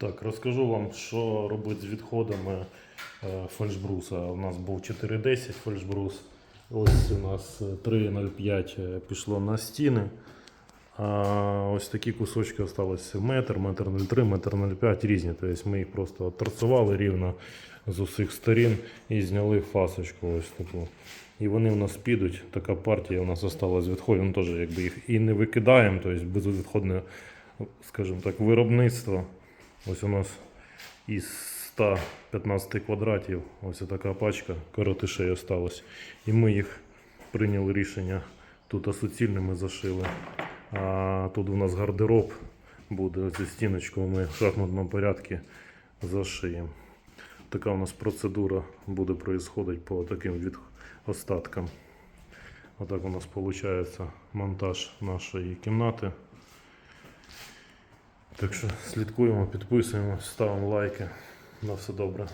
Так, розкажу вам, що робити з відходами е, фальшбруса. У нас був 4,10 фальшбрус. Ось у нас е, 3,05 пішло на стіни. А ось такі кусочки залишилися метр, метр 0,3, метр 0,5 різні. Тобто ми їх просто торцували рівно з усіх сторін і зняли фасочку ось таку. І вони у нас підуть. Така партія у нас залишилась відходів. Ну, теж якби їх і не викидаємо, тобто безвідходне, скажімо так, виробництво. Ось у нас із 115 квадратів ось така пачка коротишей осталось. І ми їх прийняли рішення тут суцільними зашили. А тут у нас гардероб буде. Оцю стіночку ми в шахматному порядку зашиємо. Така у нас процедура буде происходить по таким від остаткам. Отак у нас виходить монтаж нашої кімнати. Так що слідкуємо, підписуємо, ставимо лайки. На все добре.